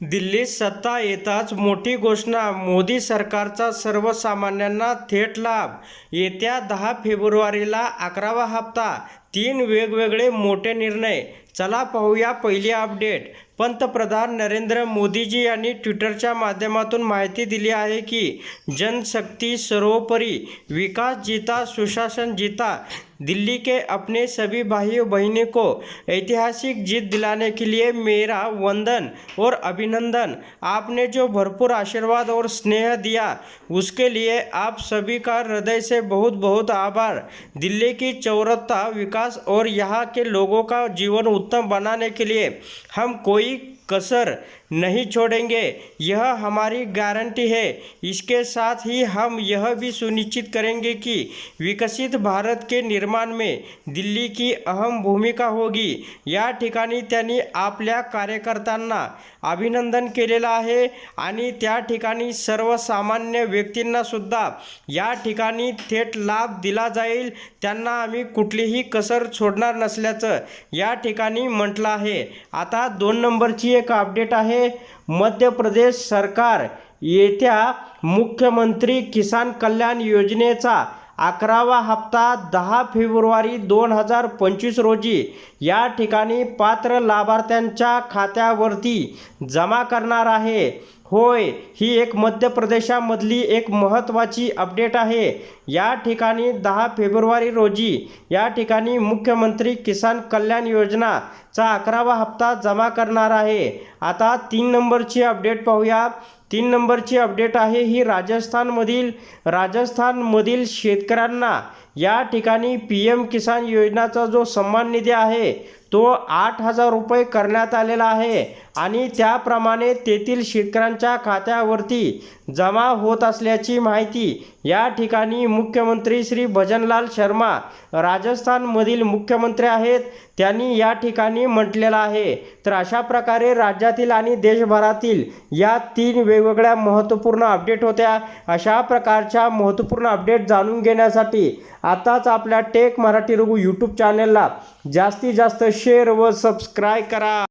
दिल्लीत सत्ता येताच मोठी घोषणा मोदी सरकारचा सर्वसामान्यांना थेट लाभ. येत्या दहा फेब्रुवारीला अकरावा हप्ता तीन वेगवेगळे मोठे निर्णय. चला पाहूया पहिली अपडेट. पंतप्रधान नरेंद्र मोदीजी यांनी ट्विटरच्या माध्यमातून माहिती दिली आहे की जनशक्ती सर्वोपरी विकास जिता सुशासन जिता दिल्ली के अपने सभी भाइयों बहनों को ऐतिहासिक जीत दिलाने के लिए मेरा वंदन और अभिनंदन। आपने जो भरपूर आशीर्वाद और स्नेह दिया, उसके लिए आप सभी का हृदय से बहुत बहुत आभार। दिल्ली की चौरत्ता विकास और यहाँ के लोगों का जीवन उत्तम बनाने के लिए हम कोई कसर नहीं छोड़ेंगे। यह हमारी गारंटी है। इसके साथ ही हम यह भी सुनिश्चित करेंगे कि विकसित भारत के निर्माण में दिल्ली की अहम भूमिका होगी। या ठिकाणी त्यांनी आपल्या कार्यकर्त्यांना अभिनंदन केलेलं आहे आणि त्या ठिकाणी सर्वसामान्य व्यक्तींनासुद्धा या ठिकाणी थेट लाभ दिला जाईल त्यांना आम्ही कुठलीही कसर सोडणार नसल्याचं या ठिकाणी म्हटलं आहे. आता दोन नंबरची एक अपडेट आहे. आहे मध्य प्रदेश सरकार येत्या मुख्यमंत्री किसान कल्याण योजनेचा अकरावा हप्ता दहा फेब्रुवारी दोन हजार पंचवीस रोजी या ठिकाणी पात्र लाभार्थ्यांच्या खात्यावरती जमा करणार आहे. होय ही एक मध्य प्रदेशामधली एक महत्त्वाची अपडेट आहे. या ठिकाणी दहा फेब्रुवारी रोजी या ठिकाणी मुख्यमंत्री किसान कल्याण योजनाचा अकरावा हप्ता जमा करणार आहे. आता तीन नंबरची अपडेट पाहूया. तीन नंबरची अपडेट आहे ही राजस्थानमधील. राजस्थानमधील शेतकऱ्यांना या ठिकाणी पी एम किसान योजनाचा जो सन्मान निधी आहे तो आठ हजार रुपये करण्यात आलेला आहे आणि त्याप्रमाणे तेथील शेतकऱ्यांच्या खात्यावरती जमा होत असल्याची माहिती या ठिकाणी मुख्यमंत्री श्री भजनलाल शर्मा राजस्थानमधील मुख्यमंत्री आहेत. त्यांनी या ठिकाणी म्हटलेलं आहे. तर अशा प्रकारे राज्यातील आणि देशभरातील या तीन वेगवेगळ्या महत्त्वपूर्ण अपडेट होत्या. अशा प्रकारच्या महत्त्वपूर्ण अपडेट जाणून घेण्यासाठी आताच आपल्या टेक मराठी रघु यूट्यूब चॅनलला जास्तीत जास्त शेअर व सबस्क्राईब करा.